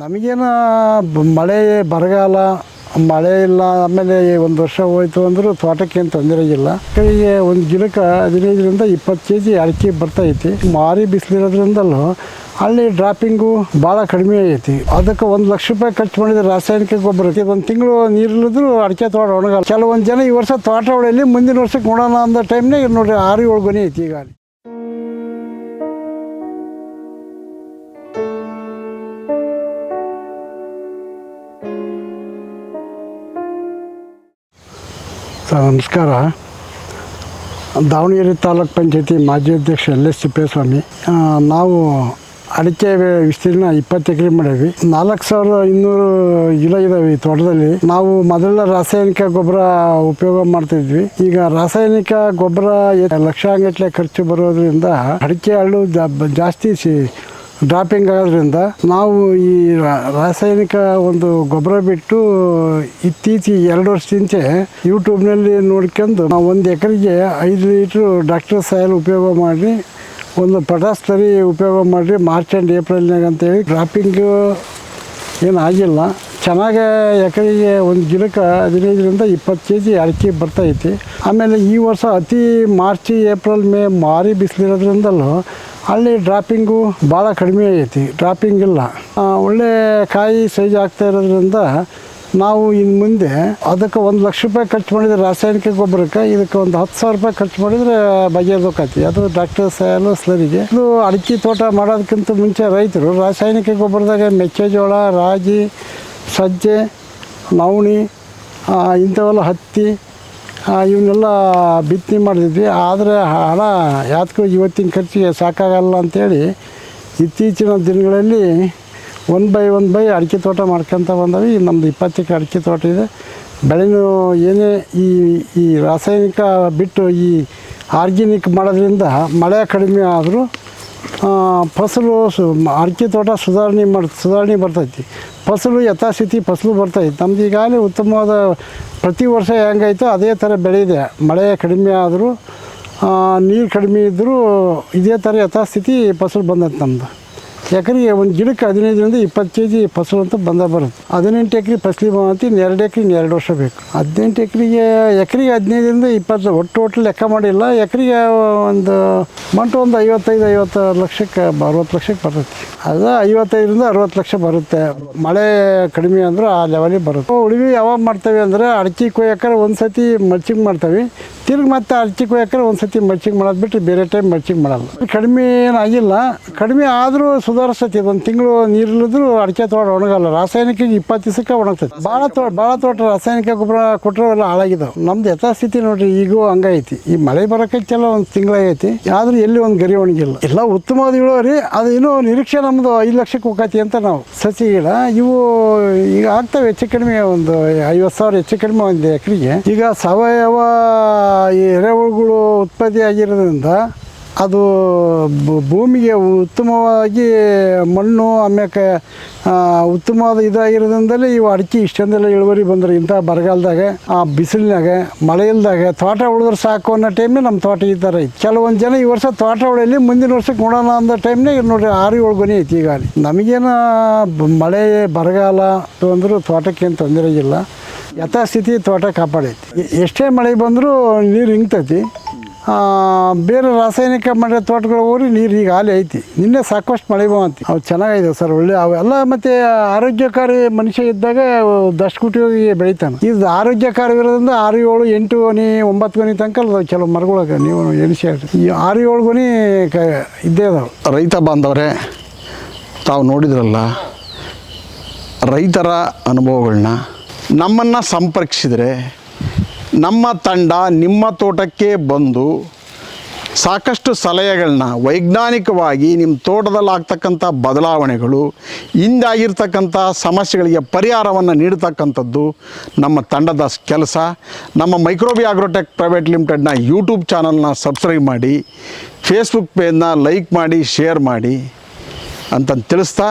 ನಮಗೇನು ಮಳೆ ಬರಗಾಲ, ಮಳೆ ಇಲ್ಲ, ಆಮೇಲೆ ಒಂದು ವರ್ಷ ಹೋಯ್ತು ಅಂದರೂ ತೋಟಕ್ಕೆ ಏನು ತೊಂದರೆ ಇಲ್ಲ. ಕೈಗೆ ಒಂದು ಗಿಡಕ್ಕೆ ಹದಿನೈದರಿಂದ ಇಪ್ಪತ್ತು ಕೆ ಜಿ ಅಡಿಕೆ ಬರ್ತೈತಿ ಮಾರಿ ಬಿಸಿಲಿರೋದ್ರಿಂದಲೂ ಅಲ್ಲಿ ಡ್ರಾಪಿಂಗು ಭಾಳ ಕಡಿಮೆ ಆಗೈತಿ ಅದಕ್ಕೆ ಒಂದು ಲಕ್ಷ ರೂಪಾಯಿ ಖರ್ಚು ಮಾಡಿದ್ರೆ ರಾಸಾಯನಿಕ ಗೊಬ್ಬರಕ್ಕೆ ಒಂದು ತಿಂಗಳು ನೀರಿಲ್ಲದ್ರು ಅಡಿಕೆ ತೋಟ ಒಣಗಲ್ಲ. ಕೆಲವೊಂದು ಜನ ಈ ವರ್ಷ ತೋಟ ಹೊಡೆಯಲ್ಲಿ ಮುಂದಿನ ವರ್ಷಕ್ಕೆ ನೋಡೋಣ ಅಂದ ಟೈಮ್ನಾಗ ನೋಡಿರಿ ಆರು ಏಳು ಗೊನೆ ಐತಿ ಈಗ ಸರ್, ನಮಸ್ಕಾರ. ದಾವಣಗೆರೆ ತಾಲೂಕ್ ಪಂಚಾಯತಿ ಮಾಜಿ ಅಧ್ಯಕ್ಷ ಎಲ್ ಎಸ್ ತಿಪ್ಪೇಸ್ವಾಮಿ ನಾವು ಅಡಿಕೆ ವಿಸ್ತೀರ್ಣ ಇಪ್ಪತ್ತು ಎಕರೆ ಮಾಡೀವಿ ನಾಲ್ಕು ಸಾವಿರದ ಇನ್ನೂರು ಗಿಡ ಇದಾವೆ ಈ ತೋಟದಲ್ಲಿ. ನಾವು ಮೊದಲೆಲ್ಲ ರಾಸಾಯನಿಕ ಗೊಬ್ಬರ ಉಪಯೋಗ ಮಾಡ್ತಿದ್ವಿ. ಈಗ ರಾಸಾಯನಿಕ ಗೊಬ್ಬರ ಲಕ್ಷಾಂಗಟ್ಲೆ ಖರ್ಚು ಬರೋದ್ರಿಂದ ಅಡಿಕೆ ಹಳ್ಳು ಜಾಸ್ತಿ ಡ್ರಾಪಿಂಗ್ ಆಗೋದ್ರಿಂದ ನಾವು ಈ ರಾಸಾಯನಿಕ ಒಂದು ಗೊಬ್ಬರ ಬಿಟ್ಟು ಇತ್ತೀಚೆಗೆ ಎರಡು ವರ್ಷದಿಂಚೆ ಯೂಟ್ಯೂಬ್ನಲ್ಲಿ ನೋಡ್ಕೊಂಡು ನಾವು ಒಂದು ಎಕರೆಗೆ ಐದು ಲೀಟ್ರು ಡಾಕ್ಟರ್ ಸಾಯಲ್ ಉಪಯೋಗ ಮಾಡಿ, ಒಂದು ಪಟಾಸ್ ತರಿ ಉಪಯೋಗ ಮಾಡಿ ಮಾರ್ಚ್ ಆ್ಯಂಡ್ ಏಪ್ರಿಲ್ನಾಗ ಅಂತೇಳಿ ಡ್ರಾಪಿಂಗು ಏನು ಆಗಿಲ್ಲ. ಚೆನ್ನಾಗಿ ಎಕರೆಗೆ ಒಂದು ಗಿಡಕ್ಕೆ ಹದಿನೈದರಿಂದ ಇಪ್ಪತ್ತು ಕೆ ಜಿ ಅಡಿಕೆ ಬರ್ತೈತಿ ಆಮೇಲೆ ಈ ವರ್ಷ ಅತಿ ಮಾರ್ಚ್, ಏಪ್ರಿಲ್, ಮೇ ಮಾರಿ ಬಿಸಿಲಿರೋದ್ರಿಂದಲೂ ಅಲ್ಲಿ ಡ್ರಾಪಿಂಗು ಭಾಳ ಕಡಿಮೆ ಆಗೈತಿ ಡ್ರಾಪಿಂಗ್ ಇಲ್ಲ. ಒಳ್ಳೆ ಕಾಯಿ ಸೈಜ್ ಆಗ್ತಾ ಇರೋದ್ರಿಂದ ನಾವು ಇನ್ನು ಮುಂದೆ ಅದಕ್ಕೆ ಒಂದು ಲಕ್ಷ ರೂಪಾಯಿ ಖರ್ಚು ಮಾಡಿದರೆ ರಾಸಾಯನಿಕ ಗೊಬ್ಬರಕ್ಕೆ, ಇದಕ್ಕೆ ಒಂದು ಹತ್ತು ಸಾವಿರ ರೂಪಾಯಿ ಖರ್ಚು ಮಾಡಿದರೆ ಬಗೆಹರ್ದೋಕೈತಿ ಅದು ಡಾಕ್ಟರ್ ಸಾಯಲು ಸ್ಲರಿಗೆ. ಇದು ಅಡಿಕೆ ತೋಟ ಮಾಡೋದಕ್ಕಿಂತ ಮುಂಚೆ ರೈತರು ರಾಸಾಯನಿಕ ಗೊಬ್ಬರದಾಗ ಮೆಕ್ಕೆಜೋಳ, ರಾಗಿ, ಸಜ್ಜೆ, ನವಣಿ ಇಂಥವೆಲ್ಲ ಹತ್ತಿ ಇವನ್ನೆಲ್ಲ ಬಿತ್ತನೆ ಮಾಡ್ತಿದ್ವಿ ಆದರೆ ಹಣ ಯಾತಕ್ಕೂ ಇವತ್ತಿನ ಖರ್ಚಿಗೆ ಸಾಕಾಗಲ್ಲ ಅಂಥೇಳಿ ಇತ್ತೀಚಿನ ದಿನಗಳಲ್ಲಿ ಒನ್ ಬೈ ಒನ್ ಬೈ ಅಡಿಕೆ ತೋಟ ಮಾಡ್ಕೊತ ಬಂದವಿ. ನಮ್ಮದು ಇಪ್ಪತ್ತು ಎಕರೆ ಅಡಿಕೆ ತೋಟ ಇದೆ. ಬೆಳೆನೂ ಏನೇ ಈ ಈ ರಾಸಾಯನಿಕ ಬಿಟ್ಟು ಈ ಆರ್ಗ್ಯಾನಿಕ್ ಮಾಡೋದ್ರಿಂದ ಮಳೆ ಕಡಿಮೆ ಆದರೂ ಫಸಲು ಸು ಅಡಿಕೆ ತೋಟ ಸುಧಾರಣೆ ಮಾಡಿ ಸುಧಾರಣೆ ಬರ್ತೈತಿ. ಫಸಲು ಯಥಾಸ್ಥಿತಿ ಫಸಲು ಬರ್ತೈತಿ. ನಮ್ದು ಈಗಾಗಲೇ ಉತ್ತಮವಾದ ಪ್ರತಿ ವರ್ಷ ಹೆಂಗೈತೋ ಅದೇ ಥರ ಬೆಳೆ ಇದೆ ಮಳೆ ಕಡಿಮೆ ಆದರೂ ನೀರು ಕಡಿಮೆ ಇದ್ದರೂ ಇದೇ ಥರ ಯಥಾಸ್ಥಿತಿ ಫಸಲು ಬಂದೈತೆ ನಮ್ಮದು ಎಕರೆಗೆ ಒಂದು ಗಿಡಕ್ಕೆ ಹದಿನೈದರಿಂದ ಇಪ್ಪತ್ತು ಕೆ ಜಿ ಫಸಲು ಅಂತ ಬಂದ ಬರುತ್ತೆ. ಹದಿನೆಂಟು ಎಕರೆ ಫಸಲಿ ಇನ್ನು ಎರಡು ಎಕರೆ ಇನ್ನು ಎರಡು ವರ್ಷ ಬೇಕು. ಹದಿನೆಂಟು ಎಕರೆಗೆ ಎಕರೆಗೆ ಹದಿನೈದರಿಂದ ಇಪ್ಪತ್ತು ಒಟ್ಟು ಒಟ್ಟು ಲೆಕ್ಕ ಮಾಡಿಲ್ಲ. ಎಕರೆಗೆ ಒಂದು ಮಂಟು ಒಂದು ಐವತ್ತೈದು ಐವತ್ತು ಲಕ್ಷಕ್ಕೆ, ಅರವತ್ತು ಲಕ್ಷಕ್ಕೆ ಬರುತ್ತೆ. ಅದು ಐವತ್ತೈದರಿಂದ ಅರವತ್ತು ಲಕ್ಷ ಬರುತ್ತೆ. ಮಳೆ ಕಡಿಮೆ ಅಂದ್ರೆ ಆ ಲೆವೆಲಿಗೆ ಬರುತ್ತೆ. ಉಳಿವಿ ಯಾವಾಗ ಮಾಡ್ತೇವೆ ಅಂದರೆ ಅಡಿಕೆ ಕೊಯ್ಯಕ್ಕಾರೆ ಒಂದು ಸತಿ ಮಲ್ಚಿಂಗ್ ಮಾಡ್ತೇವೆ. ತಿರ್ಗಿ ಮತ್ತೆ ಅರ್ಚಿಗೆ ಹೋಗ್ರೆ ಒಂದು ಸತಿ ಮಲ್ಚಿಂಗ್ ಮಾಡೋದು ಬಿಟ್ಟು ಬೇರೆ ಟೈಮ್ ಮರ್ಚಿಗೆ ಮಾಡಲ್ಲ. ಕಡಿಮೆ ಏನಾಗಿಲ್ಲ ಕಡಿಮೆ ಆದರೂ ಸುಧಾರಿಸ್ತೈತಿ. ಒಂದು ತಿಂಗಳು ನೀರಿಲ್ಲದ್ರು ಅಡಿಕೆ ತೋಟ ಒಣಗಲ್ಲ. ರಾಸಾಯನಿಕ ಇಪ್ಪತ್ತು ದಿವಸಕ್ಕೆ ಒಣಗ್ತೈತಿ ಭಾಳ ತೋಟ ಭಾಳ ತೋಟ ರಾಸಾಯನಿಕ ಗೊಬ್ಬರ ಕೊಟ್ಟರು ಎಲ್ಲ ಹಾಳಾಗಿದ್ದಾವೆ ನಮ್ದು ಯಥಾಸ್ಥಿತಿ ನೋಡ್ರಿ, ಈಗೂ ಹಂಗೈತಿ. ಈ ಮಳೆ ಬರೋಕೈತೆಲ್ಲ ಒಂದು ತಿಂಗಳಾಗೈತಿ. ಆದ್ರೂ ಎಲ್ಲಿ ಒಂದು ಗರಿ ಒಣಗಿಲ್ಲ. ಎಲ್ಲ ಉತ್ತಮವಾದ ಇಳುವರಿ, ಅದು ಇನ್ನೂ ನಿರೀಕ್ಷೆ ನಮ್ಮದು ಐದು ಲಕ್ಷಕ್ಕೆ ಹೋಗತಿ ಅಂತ ನಾವು. ಸಸಿ ಗಿಡ, ಇವು ಈಗ ಆಗ್ತವೆ ಹೆಚ್ಚು ಕಡಿಮೆ ಒಂದು ಐವತ್ತು ಸಾವಿರ ಹೆಚ್ಚು ಕಡಿಮೆ ಒಂದು ಎಕರೆಗೆ. ಈಗ ಸಾವಯವ ಈ ಎರೆಹುಳುಗಳು ಉತ್ಪತ್ತಿ ಆಗಿರೋದ್ರಿಂದ ಅದು ಭೂಮಿಗೆ ಉತ್ತಮವಾಗಿ ಮಣ್ಣು, ಆಮ್ಯಾಕೆ ಉತ್ತಮವಾದ ಇದಾಗಿರೋದ್ರಿಂದಲೇ ಇವು ಅಡಿಕೆ ಇಷ್ಟೊಂದೆಲ್ಲ ಇಳುವರಿ ಬಂದ್ರೆ ಇಂಥ ಬರಗಾಲದಾಗ, ಆ ಬಿಸಿಲಿನಾಗ ಮಳೆ ಇಲ್ದಾಗ ತೋಟ ಉಳಿದ್ರೆ ಸಾಕು ಅನ್ನೋ ಟೈಮ್ನೇ ನಮ್ಮ ತೋಟ ಈ ಥರ ಐತಿ. ಕೆಲವೊಂದು ಜನ ಈ ವರ್ಷ ತೋಟ ಉಳಿಯಲ್ಲಿ ಮುಂದಿನ ವರ್ಷಕ್ಕೆ ನೋಡೋಣ ಅಂದ ಟೈಮ್ನೇ ನೋಡಿರಿ ಆರು ಏಳು ಗೊನೆ ಐತಿ ಈಗ ನಮಗೇನು ಮಳೆ, ಬರಗಾಲ ಅಂದರೂ ತೋಟಕ್ಕೇನು ತೊಂದರೆ ಇಲ್ಲ. ಯಥಾಸ್ಥಿತಿ ತೋಟ ಕಾಪಾಡೈತಿ. ಎಷ್ಟೇ ಮಳೆ ಬಂದರೂ ನೀರು ಹಿಂಗ್ತೈತಿ ಬೇರೆ ರಾಸಾಯನಿಕ ಮಾಡಿದ ತೋಟಗಳು ಹೋಗಿ ನೀರು ಈಗ ಹಾಲಿ ಐತಿ. ನಿನ್ನೆ ಸಾಕಷ್ಟು ಮಳೆ ಬಂತಿ. ಅವು ಚೆನ್ನಾಗಿದೆ ಸರ್, ಒಳ್ಳೆ ಅವೆಲ್ಲ ಮತ್ತು ಆರೋಗ್ಯಕಾರಿ ಮನುಷ್ಯ ಇದ್ದಾಗ ದಷ್ಟಕುಟಿಯಾಗಿ ಬೆಳಿತಾನೆ. ಇದು ಆರೋಗ್ಯಕಾರವಿರೋದ್ರಿಂದ ಆರು ಏಳು ಎಂಟು ಗೊನಿ ಒಂಬತ್ತು ಗೊನಿ ತನಕ ಕೆಲವು ಮರಗಳಾಗ. ನೀವು ಎಣಿಸಿ. ಈ ಆರು ಏಳು ಗೊನಿ ಕ ಇದ್ದೇ ಅದಾವೆ. ರೈತ ಬಾಂಧವರೇ, ತಾವು ನೋಡಿದ್ರಲ್ಲ, ರೈತರ ಅನುಭವಗಳನ್ನ ನಮ್ಮನ್ನು ಸಂಪರ್ಕಿಸಿದರೆ ನಮ್ಮ ತಂಡ ನಿಮ್ಮ ತೋಟಕ್ಕೆ ಬಂದು ಸಾಕಷ್ಟು ಸಲಹೆಗಳನ್ನ ವೈಜ್ಞಾನಿಕವಾಗಿ ನಿಮ್ಮ ತೋಟದಲ್ಲಿ ಆಗ್ತಕ್ಕಂಥ ಬದಲಾವಣೆಗಳು, ಹಿಂದಾಗಿರ್ತಕ್ಕಂಥ ಸಮಸ್ಯೆಗಳಿಗೆ ಪರಿಹಾರವನ್ನು ನೀಡತಕ್ಕಂಥದ್ದು ನಮ್ಮ ತಂಡದ ಕೆಲಸ. ನಮ್ಮ ಮೈಕ್ರೋಬಿ ಆಗ್ರೋಟೆಕ್ ಪ್ರೈವೇಟ್ ಲಿಮಿಟೆಡ್ನ ಯೂಟ್ಯೂಬ್ ಚಾನಲ್ನ ಸಬ್ಸ್ಕ್ರೈಬ್ ಮಾಡಿ ಫೇಸ್ಬುಕ್ ಪೇಜ್ನ ಲೈಕ್ ಮಾಡಿ ಶೇರ್ ಮಾಡಿ ಅಂತಂದು ತಿಳಿಸ್ತಾ